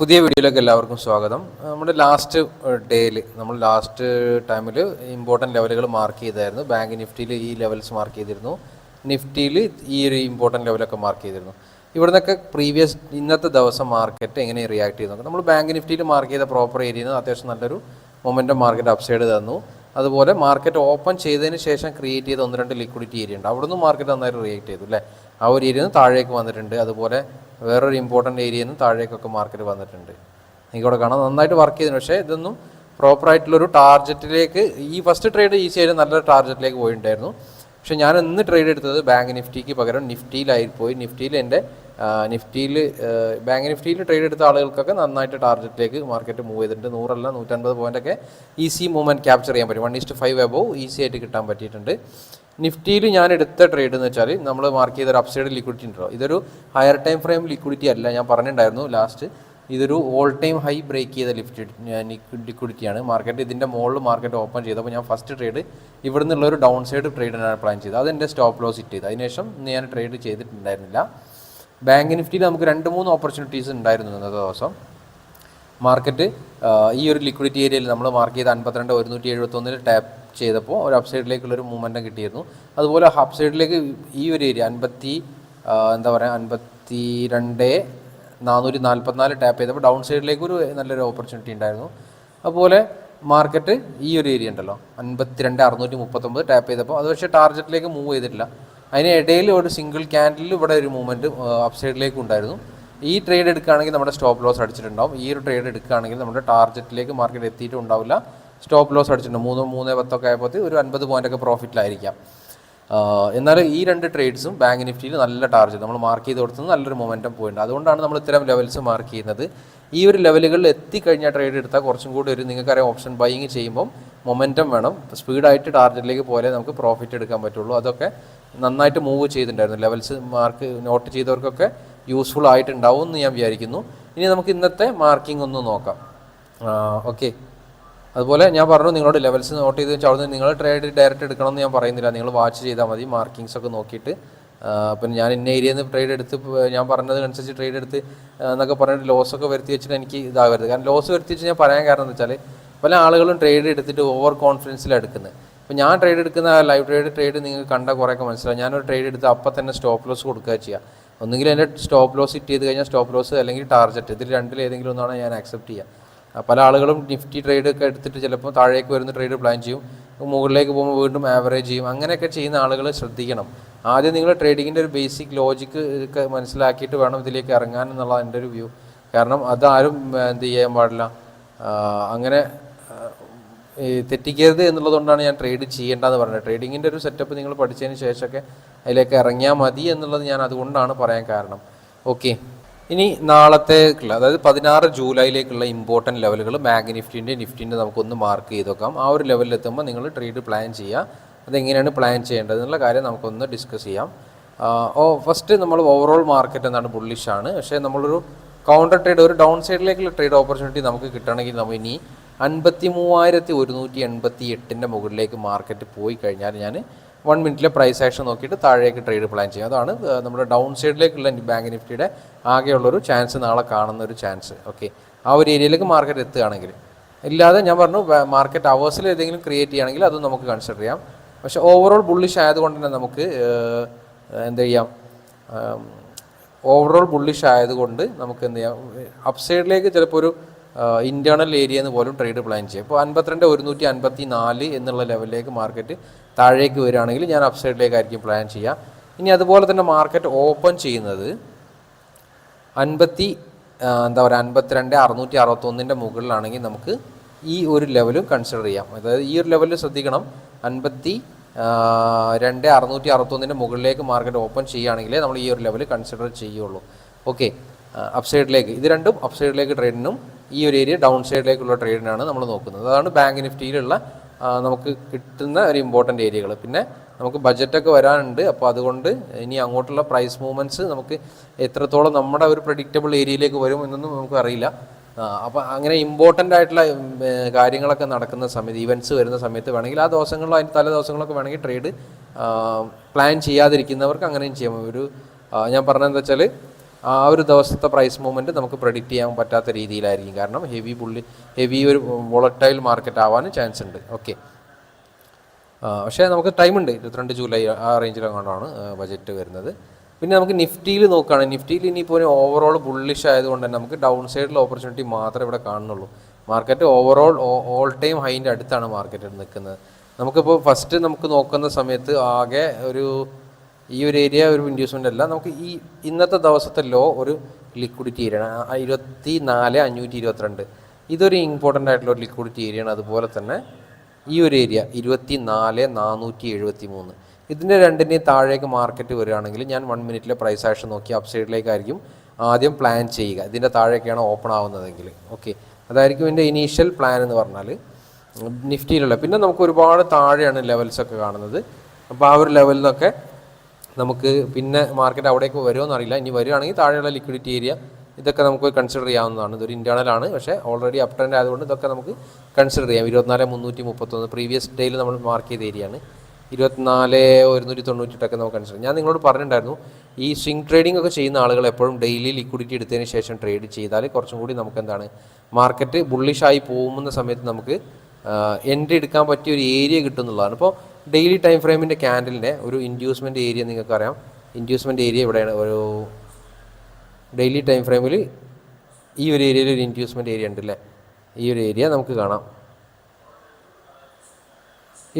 പുതിയ വീഡിയോയിലേക്ക് എല്ലാവർക്കും സ്വാഗതം. നമ്മുടെ ലാസ്റ്റ് ഡേയിൽ നമ്മൾ ലാസ്റ്റ് ടൈമിൽ ഇമ്പോർട്ടന്റ് ലെവലുകൾ മാർക്ക് ചെയ്തായിരുന്നു. ബാങ്ക് നിഫ്റ്റിയിൽ ഈ ലെവൽസ് മാർക്ക് ചെയ്തിരുന്നു. നിഫ്റ്റിയിൽ ഈ ഒരു ഇമ്പോർട്ടന്റ് ലെവലൊക്കെ മാർക്ക് ചെയ്തിരുന്നു. ഇവിടെ നിന്നൊക്കെ പ്രീവിയസ് ഇന്നത്തെ ദിവസം മാർക്കറ്റ് എങ്ങനെ റിയാക്ട് ചെയ്തു നമ്മൾ ബാങ്ക് നിഫ്റ്റിയിൽ മാർക്ക് ചെയ്ത പ്രോപ്പർ ഏരിയയിൽ അത്യാവശ്യം നല്ലൊരു മൊമെന്റം മാർക്കറ്റ് അപ്സൈഡ് തന്നു. അതുപോലെ മാർക്കറ്റ് ഓപ്പൺ ചെയ്തതിന് ശേഷം ക്രിയേറ്റ് ചെയ്ത ഒന്ന് രണ്ട് ലിക്വിഡിറ്റി ഏരിയ ഉണ്ട്. അവിടുന്ന് മാർക്കറ്റ് നന്നായിട്ട് റിയാക്ട് ചെയ്തു അല്ലേ ആ ഒരു നിന്ന് താഴേക്ക് വന്നിട്ടുണ്ട്. അതുപോലെ വേറൊരു ഇമ്പോർട്ടന്റ് ഏരിയയിൽ നിന്ന് താഴേക്കൊക്കെ മാർക്കറ്റ് വന്നിട്ടുണ്ട്. നിങ്ങൾക്ക് ഇവിടെ കാണാം നന്നായിട്ട് വർക്ക് ചെയ്തിട്ടുണ്ട്. പക്ഷേ ഇതൊന്നും പ്രോപ്പർ ആയിട്ടുള്ളൊരു ടാർജറ്റിലേക്ക് ഈ ഫസ്റ്റ് ട്രേഡ് ഈസി ആയിട്ട് നല്ലൊരു ടാർജറ്റിലേക്ക് പോയിട്ടുണ്ടായിരുന്നു. പക്ഷേ ഞാൻ ഇന്ന് ട്രേഡ് എടുത്തത് ബാങ്ക് നിഫ്റ്റിക്ക് പകരം നിഫ്റ്റിയിലായി പോയി. നിഫ്റ്റിയിൽ എന്റെ നിഫ്റ്റിയിൽ ബാങ്ക് നിഫ്റ്റിയിൽ ട്രേഡ് എടുത്ത ആളുകൾക്കൊക്കെ നന്നായിട്ട് ടാർജറ്റിലേക്ക് മാർക്കറ്റ് മൂവ് ചെയ്തിട്ടുണ്ട്. നൂറല്ല നൂറ്റൻപത് പോയിന്റൊക്കെ ഈസി മൂവ്മെന്റ് ക്യാപ്ചർ ചെയ്യാൻ പറ്റും. One is to five above easy ആയിട്ട് കിട്ടാൻ പറ്റിയിട്ടുണ്ട്. നിഫ്റ്റിയിൽ ഞാൻ എടുത്ത ട്രേഡ് എന്ന് വെച്ചാൽ നമ്മൾ മാർക്ക് ചെയ്ത ഒരു അപ്സൈഡ് ലിക്വിഡിറ്റി ഉണ്ടോ ഇതൊരു ഹയർ ടൈം ഫ്രെയിം ലിക്വിഡിറ്റി അല്ല. ഞാൻ പറഞ്ഞിട്ടുണ്ടായിരുന്നു ലാസ്റ്റ് ഇതൊരു ഓൾ ടൈം ഹൈ ബ്രേക്ക് ചെയ്ത ലിഫ്റ്റ് ലിക്വിഡിറ്റിയാണ് മാർക്കറ്റ് ഇതിന്റെ മുകളിൽ മാർക്കറ്റ് ഓപ്പൺ ചെയ്തപ്പോൾ ഞാൻ ഫസ്റ്റ് ട്രേഡ് ഇവിടെ നിന്നുള്ള ഒരു ഡൗൺ സൈഡ് ട്രേഡിനാണ് പ്ലാൻ ചെയ്തത്. അതെന്റെ സ്റ്റോപ്പ് ലോസ് ഇറ്റ് ചെയ്ത്. അതിനുശേഷം ഞാൻ ട്രേഡ് ചെയ്തിട്ടുണ്ടായിരുന്നില്ല. ബാങ്ക് നിഫ്റ്റിയിൽ നമുക്ക് രണ്ട് മൂന്ന് ഓപ്പർച്യൂണിറ്റീസ് ഉണ്ടായിരുന്നു ഇന്നത്തെ ദിവസം. മാർക്കറ്റ് ഈ ഒരു ലിക്വിഡിറ്റി ഏരിയയിൽ നമ്മൾ മാർക്ക് ചെയ്ത അൻപത്തിരണ്ട് ഒരുന്നൂറ്റി എഴുപത്തൊന്നിൽ ടാപ്പ് ചെയ്തപ്പോൾ ഒരു അപ്സൈഡിലേക്കുള്ളൊരു മൂവ്മെന്റം കിട്ടിയിരുന്നു. അതുപോലെ അപ്പ് സൈഡിലേക്ക് ഈ ഒരു ഏരിയ അൻപത്തി എന്താ പറയുക അൻപത്തി രണ്ട് നാനൂറ്റി നാൽപ്പത്തിനാല് ടാപ്പ് ചെയ്തപ്പോൾ ഡൗൺ സൈഡിലേക്ക് ഒരു നല്ലൊരു ഓപ്പർച്യൂണിറ്റി ഉണ്ടായിരുന്നു. അതുപോലെ മാർക്കറ്റ് ഈ ഒരു ഏരിയ ഉണ്ടല്ലോ അൻപത്തിരണ്ട് അറുന്നൂറ്റി മുപ്പത്തൊമ്പത് ടാപ്പ് ചെയ്തപ്പോൾ അത് പക്ഷേ ടാർഗറ്റിലേക്ക് മൂവ് ചെയ്തിട്ടില്ല. അതിന് ഇടയിൽ ഒരു സിംഗിൾ ക്യാൻഡിൽ ഇവിടെ ഒരു മൂവ്മെന്റ് അപ്സൈഡിലേക്ക് ഉണ്ടായിരുന്നു. ഈ ട്രേഡ് എടുക്കുകയാണെങ്കിൽ നമ്മുടെ സ്റ്റോപ്പ് ലോസ് അടിച്ചിട്ടുണ്ടാവും. ഈ ഒരു ട്രേഡ് എടുക്കുകയാണെങ്കിൽ നമ്മുടെ ടാർഗറ്റിലേക്ക് മാർക്കറ്റ് എത്തിയിട്ടും ഉണ്ടാവില്ല സ്റ്റോപ്പ് ലോസ് അടിച്ചിട്ടുണ്ട്. മൂന്ന് മൂന്ന് പത്തൊക്കെ ആയപ്പോൾ ഒരു അൻപത് പോയിന്റൊക്കെ പ്രോഫിറ്റിലായിരിക്കാം. എന്നാൽ ഈ രണ്ട് ട്രേഡ്സും ബാങ്ക് നിഫ്റ്റിയിൽ നല്ല ടാർജറ്റ് നമ്മൾ മാർക്ക് ചെയ്ത് കൊടുത്തത് നല്ലൊരു മൊമെന്റം പോയിന്റ്. അതുകൊണ്ടാണ് നമ്മൾ ഇത്തരം ലെവൽസ് മാർക്ക് ചെയ്യുന്നത്. ഈ ഒരു ലെവലുകളിൽ എത്തിക്കഴിഞ്ഞാൽ ട്രേഡ് എടുത്താൽ കുറച്ചും കൂടി ഒരു നിങ്ങൾക്കറിയാം ഓപ്ഷൻ ബൈയിങ് ചെയ്യുമ്പോൾ മൊമെന്റം വേണം. സ്പീഡായിട്ട് ടാർജറ്റിലേക്ക് പോലെ നമുക്ക് പ്രോഫിറ്റ് എടുക്കാൻ പറ്റുള്ളൂ. അതൊക്കെ നന്നായിട്ട് മൂവ് ചെയ്തിട്ടുണ്ടായിരുന്നു. ലെവൽസ് മാർക്ക് നോട്ട് ചെയ്തവർക്കൊക്കെ യൂസ്ഫുൾ ആയിട്ടുണ്ടാവും എന്ന് ഞാൻ വിചാരിക്കുന്നു. ഇനി നമുക്ക് ഇന്നത്തെ മാർക്കിംഗ് ഒന്ന് നോക്കാം. ഓക്കെ. അതുപോലെ ഞാൻ പറഞ്ഞു നിങ്ങളോട് ലെവൽസ് നോട്ട് ചെയ്ത് വെച്ചാൽ നിങ്ങൾ ട്രേഡ് ഡയറക്റ്റ് എടുക്കണം എന്ന് ഞാൻ പറയുന്നില്ല. നിങ്ങൾ വാച്ച് ചെയ്താൽ മതി മാർക്കിങ്സ് ഒക്കെ നോക്കിയിട്ട്. പിന്നെ ഞാൻ ഇന്ന ഏരിയയിൽ നിന്ന് ട്രേഡ് എടുത്ത് ഞാൻ പറഞ്ഞതിനനുസരിച്ച് ട്രേഡ് എടുത്ത് എന്നൊക്കെ പറഞ്ഞിട്ട് ലോസ് ഒക്കെ വരുത്തി വെച്ചിട്ട് എനിക്ക് ഇതാവരുത്. കാരണം ലോസ് വരുത്തി വെച്ച് ഞാൻ പറയാൻ കാരണം എന്ന് വെച്ചാൽ പല ആളുകളും ട്രേഡ് എടുത്തിട്ട് ഓവർ കോൺഫിഡൻസിലാണ് എടുക്കുന്നത് അപ്പോൾ ഞാൻ ട്രേഡ് എടുക്കുന്ന ലൈവ് ട്രേഡ് ട്രേഡ് നിങ്ങൾക്ക് കണ്ട കുറേയൊക്കെ മനസ്സിലാവും. ഞാനൊരു ട്രേഡ് എടുത്ത് അപ്പം തന്നെ സ്റ്റോപ്പ് ലോസ് കൊടുക്കുക ചെയ്യുക ഒന്നുകിൽ എന്റെ സ്റ്റോപ്പ് ലോസ് ഇറ്റ് ചെയ്ത് കഴിഞ്ഞാൽ സ്റ്റോപ്പ് ലോസ് അല്ലെങ്കിൽ ടാർജറ്റ് ഇതിൽ രണ്ടിൽ ഏതെങ്കിലും ഒന്നാണ് ഞാൻ ആക്സെപ്റ്റ് ചെയ്യുക പല ആളുകളും നിഫ്റ്റി ട്രേഡ് ഒക്കെ എടുത്തിട്ട് ചിലപ്പോൾ താഴേക്ക് വരുന്ന ട്രേഡ് പ്ലാൻ ചെയ്യും. മുകളിലേക്ക് പോകുമ്പോൾ വീണ്ടും ആവറേജ് ചെയ്യും. അങ്ങനെയൊക്കെ ചെയ്യുന്ന ആളുകൾ ശ്രദ്ധിക്കണം. ആദ്യം നിങ്ങൾ ട്രേഡിങ്ങിന്റെ ഒരു ബേസിക് ലോജിക്ക് ഒക്കെ മനസ്സിലാക്കിയിട്ട് വേണം ഇതിലേക്ക് ഇറങ്ങാൻ എന്നുള്ള എന്റെ ഒരു വ്യൂ കാരണം അതാരും എന്ത് ചെയ്യാൻ പാടില്ല. അങ്ങനെ തെറ്റിക്കരുത് എന്നുള്ളതുകൊണ്ടാണ് ഞാൻ ട്രേഡ് ചെയ്യേണ്ടതെന്ന് പറഞ്ഞത്. ട്രേഡിങ്ങിന്റെ ഒരു സെറ്റപ്പ് നിങ്ങൾ പഠിച്ചതിന് ശേഷമൊക്കെ അതിലേക്ക് ഇറങ്ങിയാൽ മതി എന്നുള്ളത് ഞാൻ അതുകൊണ്ടാണ് പറയാൻ കാരണം. ഓക്കെ ഇനി നാളത്തേക്കുള്ള അതായത് പതിനാറ് ജൂലൈയിലേക്കുള്ള ഇമ്പോർട്ടന്റ് ലെവലുകൾ ബാങ്ക് നിഫ്റ്റിന്റെ നിഫ്റ്റിന്റെ നമുക്കൊന്ന് മാർക്ക് ചെയ്ത് നോക്കാം ആ ഒരു ലെവലിൽ എത്തുമ്പോൾ നിങ്ങൾ ട്രേഡ് പ്ലാൻ ചെയ്യുക. അതെങ്ങനെയാണ് പ്ലാൻ ചെയ്യേണ്ടത് എന്നുള്ള കാര്യം നമുക്കൊന്ന് ഡിസ്കസ് ചെയ്യാം. ഓ ഫസ്റ്റ് നമ്മൾ ഓവറോൾ മാർക്കറ്റ് എന്താണ് ബുള്ളിഷ് ആണ്. പക്ഷേ നമ്മളൊരു കൗണ്ടർ ട്രേഡ് ഒരു ഡൗൺ സൈഡിലേക്കുള്ള ട്രേഡ് ഓപ്പർച്യൂണിറ്റി നമുക്ക് കിട്ടണമെങ്കിൽ നമ്മൾ ഇനി അൻപത്തി മൂവായിരത്തി ഒരുന്നൂറ്റി എൺപത്തി എട്ടിന്റെ മുകളിലേക്ക് മാർക്കറ്റ് പോയി കഴിഞ്ഞാൽ ഞാൻ വൺ മിനിറ്റിലെ പ്രൈസ് ആക്ഷൻ നോക്കിയിട്ട് താഴേക്ക് ട്രേഡ് പ്ലാൻ ചെയ്യും. അതാണ് നമ്മുടെ ഡൗൺ സൈഡിലേക്കുള്ള ബാങ്ക് നിഫ്റ്റിയുടെ ആകെയുള്ളൊരു ചാൻസ് നാളെ കാണുന്ന ഒരു ചാൻസ് ഓക്കെ ആ ഒരു ഏരിയയിലേക്ക് മാർക്കറ്റ് എത്തുകയാണെങ്കിൽ. ഇല്ലാതെ ഞാൻ പറഞ്ഞു മാർക്കറ്റ് അവേഴ്സിൽ ഏതെങ്കിലും ക്രിയേറ്റ് ചെയ്യുകയാണെങ്കിൽ അതും നമുക്ക് കൺസിഡർ ചെയ്യാം. പക്ഷേ ഓവറോൾ ബുള്ളിഷ് ആയതുകൊണ്ട് തന്നെ നമുക്ക് എന്ത് ചെയ്യാം? ഓവറോൾ ബുള്ളിഷ് ആയതുകൊണ്ട് നമുക്ക് എന്ത് ചെയ്യാം? അപ്സൈഡിലേക്ക് ചിലപ്പോൾ ഒരു ഇന്റേർണൽ ഏരിയ എന്ന് പോലും ട്രേഡ് പ്ലാൻ ചെയ്യും. ഇപ്പോൾ അൻപത്തിരണ്ട് ഒരുന്നൂറ്റി അൻപത്തി നാല് എന്നുള്ള ലെവലിലേക്ക് മാർക്കറ്റ് താഴേക്ക് വരികയാണെങ്കിൽ ഞാൻ അപ്സൈഡിലേക്കായിരിക്കും പ്ലാൻ ചെയ്യുക ഇനി അതുപോലെ തന്നെ മാർക്കറ്റ് ഓപ്പൺ ചെയ്യുന്നത് അൻപത്തി എന്താ പറയുക അൻപത്തിരണ്ട് അറുന്നൂറ്റി അറുപത്തൊന്നിന്റെ മുകളിലാണെങ്കിൽ നമുക്ക് ഈ ഒരു ലെവലും കൺസിഡർ ചെയ്യാം. അതായത് ഈ ഒരു ലെവലിൽ ശ്രദ്ധിക്കണം. അൻപത്തി രണ്ട് അറുന്നൂറ്റി അറുപത്തൊന്നിന്റെ മുകളിലേക്ക് മാർക്കറ്റ് ഓപ്പൺ ചെയ്യുകയാണെങ്കിലേ നമ്മൾ ഈ ഒരു ലെവൽ കൺസിഡർ ചെയ്യുള്ളൂ. ഓക്കെ. അപ്സൈഡിലേക്ക് ഇത് രണ്ടും അപ്സൈഡിലേക്ക് ട്രേഡിനും ഈ ഒരു ഏരിയ ഡൗൺ സൈഡിലേക്കുള്ള ട്രേഡിനാണ് നമ്മൾ നോക്കുന്നത്. അതാണ് ബാങ്ക് നിഫ്റ്റിയിലുള്ള നമുക്ക് കിട്ടുന്ന ഒരു ഇമ്പോർട്ടന്റ് ഏരിയകൾ പിന്നെ നമുക്ക് ബഡ്ജറ്റൊക്കെ വരാനുണ്ട്. അപ്പോൾ അതുകൊണ്ട് ഇനി അങ്ങോട്ടുള്ള പ്രൈസ് മൂവ്മെന്റ്സ് നമുക്ക് എത്രത്തോളം നമ്മുടെ ഒരു പ്രഡിക്റ്റബിൾ ഏരിയയിലേക്ക് വരും എന്നൊന്നും നമുക്ക് അറിയില്ല. അപ്പോൾ അങ്ങനെ ഇമ്പോർട്ടന്റ് ആയിട്ടുള്ള കാര്യങ്ങളൊക്കെ നടക്കുന്ന സമയത്ത് ഇവന്റ്സ് വരുന്ന സമയത്ത് വേണമെങ്കിൽ ആ ദിവസങ്ങളിലോ അതിന്റെ തലേ ദിവസങ്ങളൊക്കെ വേണമെങ്കിൽ ട്രേഡ് പ്ലാൻ ചെയ്യാതിരിക്കുന്നവർക്ക് അങ്ങനെയും ചെയ്യാം. ഒരു ഞാൻ പറഞ്ഞതെന്താ വെച്ചാൽ ആ ഒരു ദിവസത്തെ പ്രൈസ് മൂവ്മെന്റ് നമുക്ക് പ്രെഡിക്റ്റ് ചെയ്യാൻ പറ്റാത്ത രീതിയിലായിരിക്കും. കാരണം ഹെവി പുള്ളി ഹെവി ഒരു വോളറ്റൈൽ മാർക്കറ്റ് ആവാനും ചാൻസ് ഉണ്ട്. ഓക്കെ പക്ഷേ നമുക്ക് ടൈമുണ്ട് ഇരുപത്തിരണ്ട് ജൂലൈ ആ റേഞ്ചിലെങ്ങാണ്ടാണ് ബജറ്റ് വരുന്നത്. പിന്നെ നമുക്ക് നിഫ്റ്റിയിൽ നോക്കുകയാണെങ്കിൽ നിഫ്റ്റിയിൽ ഇനിയിപ്പോൾ ഓവറോൾ ബുള്ളിഷ് ആയതുകൊണ്ട് തന്നെ നമുക്ക് ഡൗൺ സൈഡിൽ ഓപ്പർച്യൂണിറ്റി മാത്രമേ ഇവിടെ കാണുന്നുള്ളൂ. മാർക്കറ്റ് ഓവറോൾ ഓൾ ടൈം ഹൈന്റെ അടുത്താണ് മാർക്കറ്റ് നിൽക്കുന്നത്. നമുക്കിപ്പോൾ ഫസ്റ്റ് നമുക്ക് നോക്കുന്ന സമയത്ത് ആകെ ഒരു ഈ ഒരു ഏരിയ ഒരു ഇൻഡ്യൂസ്മെന്റ് അല്ല നമുക്ക് ഈ ഇന്നത്തെ ദിവസത്തെ ലോ ഒരു ലിക്വിഡിറ്റി ഏരിയയാണ് ആണ്. ഇരുപത്തി നാല് അഞ്ഞൂറ്റി ഇരുപത്തിരണ്ട് ഇതൊരു ഇമ്പോർട്ടന്റ് ആയിട്ടുള്ള ഒരു ലിക്വിഡിറ്റി ഏരിയയാണ് അതുപോലെ തന്നെ ഈ ഒരു ഏരിയ ഇരുപത്തി നാല് നാനൂറ്റി എഴുപത്തി മൂന്ന് ഇതിന്റെ രണ്ടിന്റെയും താഴേക്ക് മാർക്കറ്റ് വരികയാണെങ്കിൽ ഞാൻ വൺ മിനിറ്റിലെ പ്രൈസ് ആക്ഷൻ നോക്കി അപ്സൈഡിലേക്കായിരിക്കും ആദ്യം പ്ലാൻ ചെയ്യുക. ഇതിന്റെ താഴേക്കാണ് ഓപ്പൺ ആവുന്നതെങ്കിൽ. ഓക്കെ അതായിരിക്കും എന്റെ ഇനീഷ്യൽ പ്ലാൻ എന്ന് പറഞ്ഞാൽ നിഫ്റ്റിയിലുള്ള. പിന്നെ നമുക്ക് ഒരുപാട് താഴെയാണ് ലെവൽസ് ഒക്കെ കാണുന്നത്. അപ്പോൾ ആ ഒരു ലെവലിൽ നിന്നൊക്കെ നമുക്ക് പിന്നെ മാർക്കറ്റ് അവിടേക്ക് വരുമോ അറിയില്ല. ഇനി വരികയാണെങ്കിൽ താഴെയുള്ള ലിക്വിഡിറ്റി ഏരിയ ഇതൊക്കെ നമുക്ക് കൺസിഡർ ചെയ്യാവുന്നതാണ്. ഇതൊരു ഇന്റേർണൽ ആണ്. പക്ഷേ ഓൾറെഡി അപ് ട്രെൻഡ് ആയതുകൊണ്ട് ഇതൊക്കെ നമുക്ക് കൺസിഡർ ചെയ്യാം. ഇരുപത്തിനാല് മുന്നൂറ്റി മുപ്പത്തൊന്ന് പ്രീവിയസ് ഡേയിൽ നമ്മൾ മാർക്ക് ചെയ്ത ഏരിയയാണ് ഇരുപത്തിനാല് ഒരുന്നൂറ്റി തൊണ്ണൂറ്റിട്ടൊക്കെ നമുക്ക് കൺസിഡർ ഞാൻ നിങ്ങളോട് പറഞ്ഞിട്ടുണ്ടായിരുന്നു ഈ സ്വിംഗ് ട്രേഡിംഗ് ഒക്കെ ചെയ്യുന്ന ആളുകൾ എപ്പോഴും ഡെയിലി ലിക്വിഡിറ്റി എടുത്തതിന് ശേഷം ട്രേഡ് ചെയ്താൽ കുറച്ചും കൂടി നമുക്ക് എന്താണ് മാർക്കറ്റ് ബുള്ളിഷായി പോകുന്ന സമയത്ത് നമുക്ക് എൻട്രി എടുക്കാൻ പറ്റിയ ഒരു ഏരിയ കിട്ടുന്നുള്ളതാണ് ഇപ്പോൾ ഡെയിലി ടൈം ഫ്രെയിമിന്റെ ക്യാൻഡലിന്റെ ഒരു ഇൻഡ്യൂസ്മെന്റ് ഏരിയ നിങ്ങൾക്കറിയാം. ഇൻഡ്യൂസ്മെന്റ് ഏരിയ ഇവിടെയാണ് ഒരു ഡെയിലി ടൈം ഫ്രെയിമിൽ ഈ ഒരു ഏരിയയിൽ ഒരു ഇൻഡ്യൂസ്മെന്റ് ഏരിയ ഉണ്ടല്ലേ? ഈ ഒരു ഏരിയ നമുക്ക് കാണാം.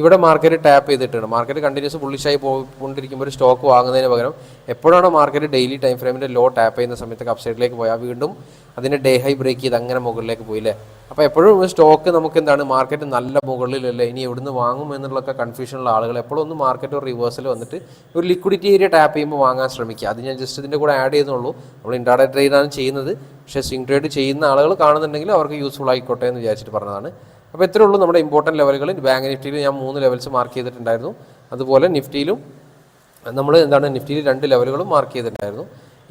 ഇവിടെ മാർക്കറ്റ് ടാപ്പ് ചെയ്തിട്ടാണ്. മാർക്കറ്റ് കണ്ടിന്യൂസ് പുള്ളിഷായി പോയിക്കൊണ്ടിരിക്കുമ്പോൾ ഒരു സ്റ്റോക്ക് വാങ്ങുന്നതിന് പകരം എപ്പോഴാണ് മാർക്കറ്റ് ഡെയിലി ടൈം ഫ്രെയിമിന്റെ ലോ ടാപ്പ് ചെയ്യുന്ന സമയത്ത് അപ്സൈഡിലേക്ക് പോയാൽ വീണ്ടും അതിന്റെ ഡേ ഹൈ ബ്രേക്ക് ചെയ്ത് അങ്ങനെ മുകളിലേക്ക് പോയില്ലേ അപ്പോൾ എപ്പോഴും സ്റ്റോക്ക് നമുക്ക് എന്താണ് മാർക്കറ്റ് നല്ല മുകളിലല്ലേ ഇനി എവിടുന്ന് വാങ്ങും എന്നുള്ളൊക്കെ കൺഫ്യൂഷനുള്ള ആളുകൾ എപ്പോഴും ഒന്ന് മാർക്കറ്റ് റിവേഴ്സൽ വന്നിട്ട് ഒരു ലിക്വിഡിറ്റി ഏരിയ ടാപ്പ് ചെയ്യുമ്പോൾ വാങ്ങാൻ ശ്രമിക്കുക. അത് ഞാൻ ജസ്റ്റ് ഇതിന്റെ കൂടെ ആഡ് ചെയ്യുന്നുള്ളൂ. നമ്മൾ ഇൻട്രാഡേ ട്രേഡാണ് ചെയ്യുന്നത്. പക്ഷേ സ്വിംഗ് ട്രേഡ് ചെയ്യുന്ന ആളുകൾ കാണുന്നുണ്ടെങ്കിൽ അവർക്ക് യൂസ്ഫുൾ ആയിക്കോട്ടെ എന്ന് വിചാരിച്ചിട്ട് പറഞ്ഞതാണ്. അപ്പോൾ ഇത്രയേ ഉള്ളൂ നമ്മുടെ ഇമ്പോർട്ടന്റ് ലെവലുകൾ ബാങ്ക് നിഫ്റ്റിയിൽ ഞാൻ മൂന്ന് ലെവൽസ് മാർക്ക് ചെയ്തിട്ടുണ്ടായിരുന്നു. അതുപോലെ നിഫ്റ്റിയിലും നമ്മൾ എന്താണ് നിഫ്റ്റിയിൽ രണ്ട് ലെവലുകളും മാർക്ക് ചെയ്തിട്ടുണ്ടായിരുന്നു.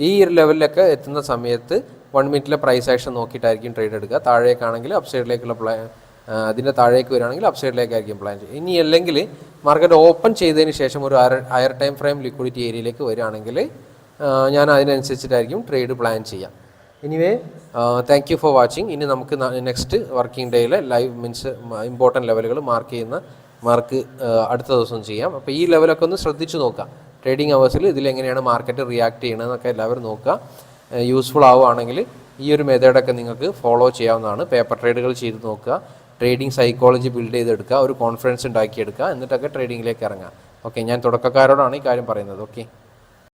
ഈ ഒരു ലെവലിലൊക്കെ എത്തുന്ന സമയത്ത് വൺ മിനിറ്റിലെ പ്രൈസ് ആക്ഷൻ നോക്കിയിട്ടായിരിക്കും ട്രേഡ് എടുക്കുക. താഴേക്കാണെങ്കിൽ അപ്സൈഡിലേക്കുള്ള പ്ലാൻ അതിന്റെ താഴേക്ക് വരികയാണെങ്കിൽ അപ്സൈഡിലേക്കായിരിക്കും പ്ലാൻ ചെയ്യുക. ഇനി അല്ലെങ്കിൽ മാർക്കറ്റ് ഓപ്പൺ ചെയ്തതിന് ശേഷം ഒരു അയർ ടൈം ഫ്രെയിം ലിക്വിഡിറ്റി ഏരിയയിലേക്ക് വരികയാണെങ്കിൽ ഞാൻ അതിനനുസരിച്ചിട്ടായിരിക്കും ട്രേഡ് പ്ലാൻ ചെയ്യാം anyway thank you for watching ഇനി നമുക്ക് നെക്സ്റ്റ് വർക്കിംഗ് ഡേയിലെ ലൈവ് മീൻസ് ഇമ്പോർട്ടന്റ് ലെവലുകൾ മാർക്ക് ചെയ്യുന്ന മാർക്ക് അടുത്ത ദിവസം ചെയ്യാം. അപ്പോൾ ഈ ലെവലൊക്കെ ഒന്ന് ശ്രദ്ധിച്ച് നോക്കാം ട്രേഡിംഗ് അവേഴ്സിൽ ഇതിലെങ്ങനെയാണ് മാർക്കറ്റ് റിയാക്ട് ചെയ്യണമെന്നൊക്കെ എല്ലാവരും നോക്കുക. യൂസ്ഫുൾ ആവുകയാണെങ്കിൽ ഈ ഒരു മെത്തേഡൊക്കെ നിങ്ങൾക്ക് ഫോളോ ചെയ്യാവുന്നതാണ്. പേപ്പർ ട്രേഡുകൾ ചെയ്ത് നോക്കുക. ട്രേഡിംഗ് സൈക്കോളജി ബിൽഡ് ചെയ്തെടുക്കുക. ഒരു കോൺഫിഡൻസ് ഉണ്ടാക്കിയെടുക്കുക. എന്നിട്ടൊക്കെ ട്രേഡിങ്ങിലേക്ക് ഇറങ്ങുക. ഓക്കെ ഞാൻ തുടക്കക്കാരോടാണ് ഈ കാര്യം പറയുന്നത്. ഓക്കെ